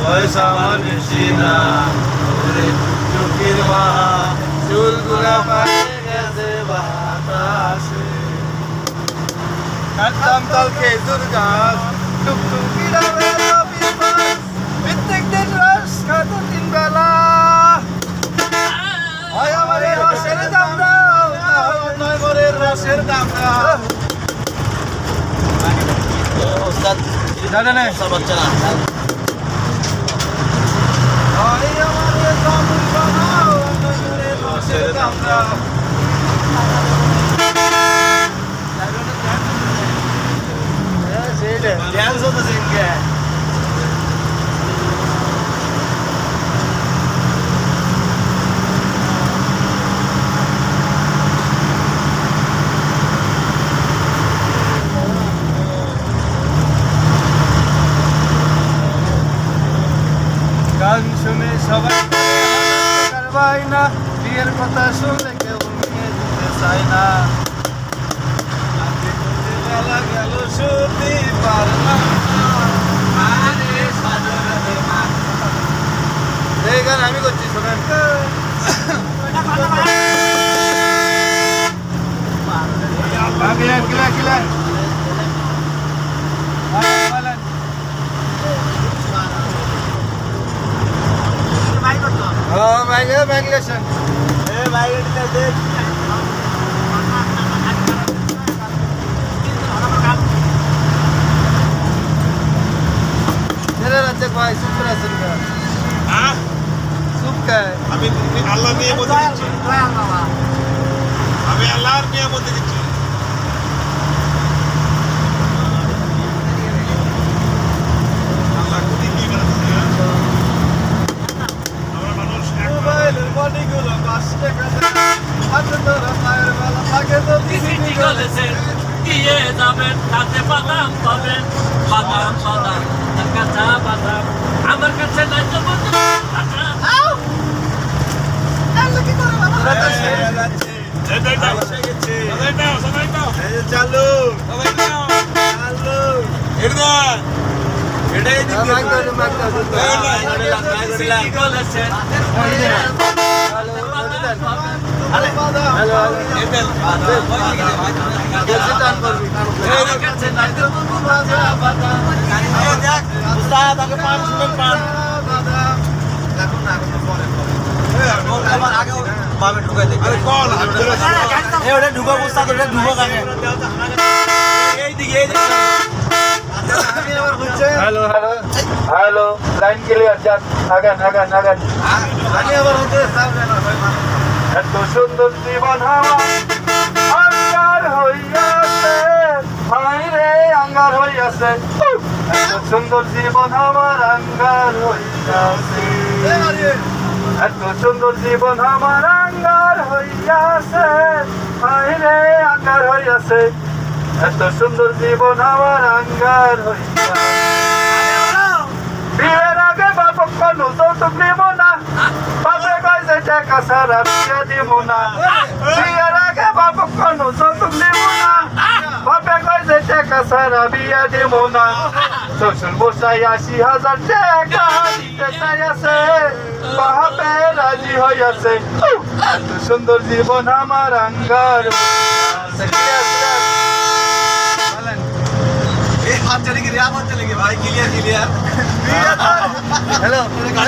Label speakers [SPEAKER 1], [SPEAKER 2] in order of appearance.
[SPEAKER 1] পয়সা মানুষই না চোখের বাহা চুলগুলা পায়ে গেছে বাতাসে কাটতাম তাল খেজুর গাছ तो दादा ने। सब अच्छा সবাই পারবাই না। বিয়ের কথা শুনলে কেউ নিয়ে যেতে চায় না। বেলা গেল শুনতে পারলাম। এই গান আমি করছি, শোনেন। কিলেন কিলেন ভাই
[SPEAKER 2] আমি আল্লাহ নিয়ে বলতে আমি আল্লাহর নিয়ে বলতে দিচ্ছি
[SPEAKER 3] সিটি কলেজের দিয়ে যাবেন তাতে বাদাম পাবেন বাদাম বাদাম কাঁচা বাদাম আমার কাছে নাই তো
[SPEAKER 1] চালু চালু
[SPEAKER 2] এটা এটাই
[SPEAKER 1] মাইক ধরো মাইক ধরো
[SPEAKER 3] সিটি কলেজের
[SPEAKER 1] ঢুকো ওটা ঢুকো দিকে hello hello hello line clear যান আগান আগান আগান আমি আবার হতে এত সুন্দর জীবন আমার আঙ্গার হইয়াছে। হাই রে আঙ্গার হইয়াছে। এত সুন্দর জীবন আমার আঙ্গার হইয়াছে। এত সুন্দর জীবন আমার আঙ্গার হইয়াছে। হাই রে আঙ্গার হইয়াছে। এত সুন্দর জীবন আমার আঙ্গার হইয়াছে। বিয়ের আগে বাপ কোনো যৌতুক টাকা সারা বিয়ে দিব না। বিয়ের আগে বাপ কোনো যৌতুক নিব না। বাপে কইছে টাকা সারা বিয়ে দিব না। শ্বশুর বসাই আশি হাজার টাকা দিতে চাইছে বাপে রাজি হইয়াছে। সুন্দর জীবন আমার আঙ্গার। বলেন। হ্যালো বন্ধ লাগায়